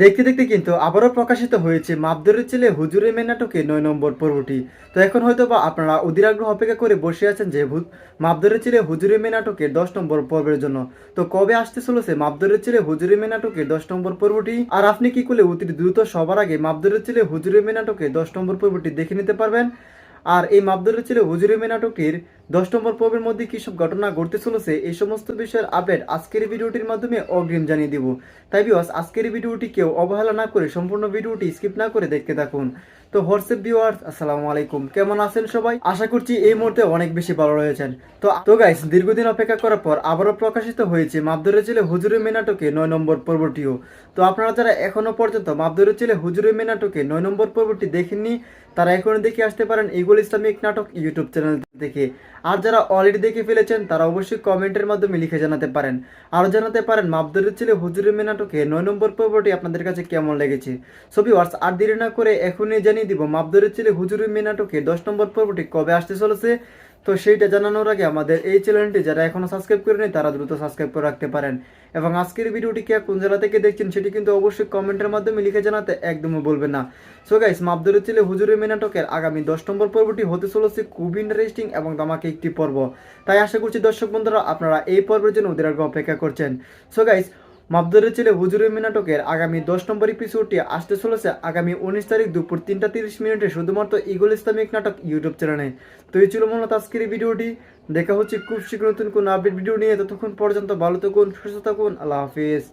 দেখতে দেখতে কিন্তু আবারও প্রকাশিত হয়েছে মাপদরের ছেলে হুজুরের মেয়ে নাটকে নয় নম্বর পর্বটি। তো এখন হয়তো বা আপনারা অধীর আগ্রহ অপেক্ষা করে বসে আছেন যে ভূত, মাপদরের ছেলে হুজুরের মেয়ে নাটকের দশ নম্বর পর্বের জন্য। তো কবে আসতে চলেছে মাপদরের ছেলে হুজুরের মেয়ে নাটকের দশ নম্বর পর্বটি? আর আপনি কি করলে অতি দ্রুত সবার আগে মাপদরের ছেলে হুজুরের মেয়ে নাটকের দশ নম্বর পর্বটি দেখে নিতে পারবেন? আর এই মাপদরের ছেলে হুজুরের মেয়ে নাটকটির দশ নম্বর পর্বের মধ্যে কী সব ঘটনা ঘটতে চলেছে, এই সমস্ত বিষয়ের আপডেট আজকের ভিডিওটির মাধ্যমে অগ্রিম জানিয়ে দিব। তাই বিওয়াস আজকের ভিডিওটি কেউ অবহেলা না করে সম্পূর্ণ ভিডিওটি স্কিপ না করে দেখতে থাকুন। তো হোয়াটসঅ্যাপ ভিউয়ার্স আসসালামু আলাইকুম। কেমন আছেন সবাই? আশা করছি এই মুহূর্তে অনেক বেশি ভালো রয়েছেন। তো তো গাইস দীর্ঘদিন অপেক্ষা করার পর আবারও প্রকাশিত হয়েছে মাপদরের ছেলে হুজুরের মেনাটকে নয় নম্বর পর্বটিও। তো আপনারা যারা এখনও পর্যন্ত মাপদরের ছেলে হুজুরের মেনাটকে নয় নম্বর পর্বটি দেখেননি, তারা এখনও দেখে আসতে পারেন ইগুল ইসলামিক নাটক ইউটিউব চ্যানেল থেকে। আর যারা অলরেডি দেখে ফেলেছেন, তারা অবশ্যই কমেন্টের মাধ্যমে লিখে জানাতে পারেন। আরও জানাতে পারেন মাবদুরের ছেলে হুজুরের নাটকে নয় নম্বর পর্বটি আপনাদের কাছে কেমন লেগেছে? ছবি ওয়ার্স আর দেরি না করে এখনই জানিয়ে দিব মাবদুরের ছেলে হুজুরের নাটকে দশ নম্বর পর্বটি কবে আসতে চলেছে? তো সেইটা জানানোর আগে আমাদের এই চ্যানেলটি যারা এখনও সাবস্ক্রাইব করেনি তারা দ্রুত সাবস্ক্রাইব করে রাখতে পারেন। এবং আজকের ভিডিওটি কে কোন জেলা থেকে দেখছেন সেটি কিন্তু অবশ্যই কমেন্টের মাধ্যমে লিখে জানাতে একদমই বলবেন না। সো গাইস মাপদরের ছেলে হুজুরের মেয়ে নাটকের আগামী দশ নম্বর পর্বটি হতে চলেছে খুব ইন্টারেস্টিং এবং তামাকে একটি পর্ব। তাই আশা করছি দর্শক বন্ধুরা আপনারা এই পর্বের জন্য ওদের অপেক্ষা করছেন। সো গাইস মাপদরের ছেলে হুজুরের মিনাটকের নাটকের আগামী দশ নম্বর এপিসোডটি আসতে চলেছে আগামী উনিশ তারিখ দুপুর তিনটা তিরিশ মিনিটে শুধুমাত্র ইগল ইসলামিক নাটক ইউটিউব চ্যানেলে। তো এই ছিল মূলত আজকের ভিডিওটি। দেখা হচ্ছে খুব শীঘ্র নতুন কোন আপডেট ভিডিও নিয়ে। ততক্ষণ পর্যন্ত ভালো থাকুন, সুস্থ থাকুন। আল্লাহ হাফিজ।